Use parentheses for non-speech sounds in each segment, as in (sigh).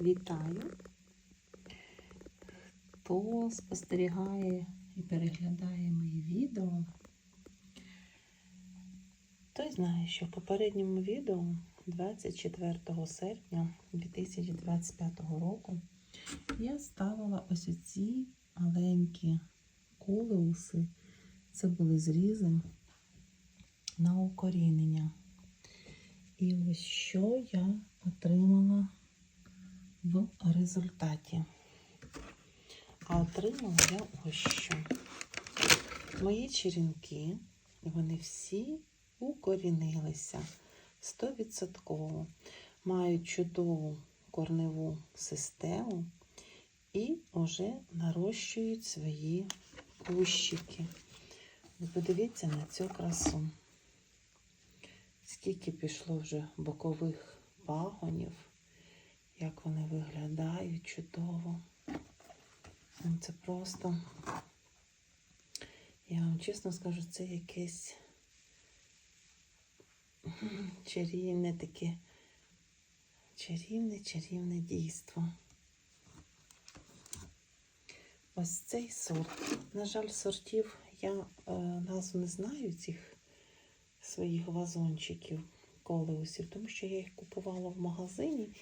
Вітаю! Хто спостерігає і переглядає мої відео, той знає, що в попередньому відео 24 серпня 2025 року я ставила ось оці маленькі колеуси, це були зрізи на укорінення. І ось що я отримала результаті. А отримала я ось що. Мої черенки, вони всі укорінилися 100%, мають чудову корневу систему і вже нарощують свої кущики. Подивіться на цю красу. Скільки пішло вже бокових пагонів, як вони виглядають чудово. Ну, Це просто, я вам чесно скажу, це якесь (laughs) чарівне таке, чарівне, чарівне дійство. Ось цей сорт. На жаль, сортів я е, назву не знаю цих своїх вазончиків, колеусів, тому що я їх купувала в магазині.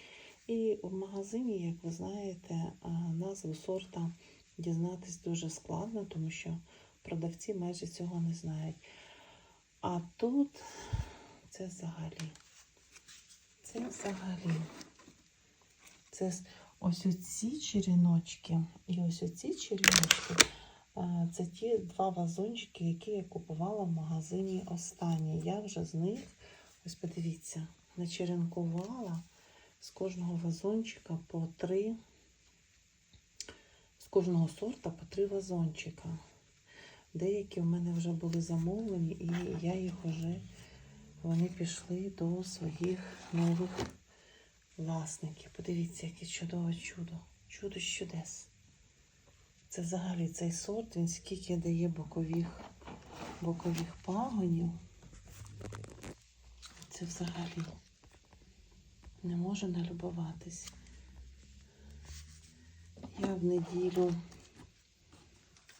І в магазині, як ви знаєте, е, назву сорта дізнатись дуже складно, тому що продавці майже цього не знають. А тут це взагалі. Це взагалі. Це ось оці черіночки і ось оці черіночки. е, Це ті два вазончики, які я купувала в магазині останні. Я вже з них, ось подивіться, начеренкувала з кожного вазончика по три, з кожного сорта по три вазончика. Деякі в мене вже були замовлені, і я їх вже, вони пішли до своїх нових власників. Подивіться, яке чудове чудо. Чудо чудес. Це взагалі цей сорт, він скільки дає бокових, бокових пагонів. Це взагалі не можу налюбуватись. Я в неділю,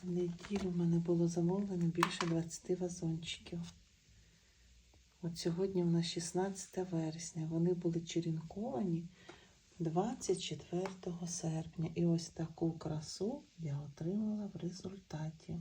в неділю в мене було замовлено більше 20 вазончиків. От сьогодні у нас 16 вересня. Вони були черінковані 24 серпня. І ось таку красу я отримала в результаті.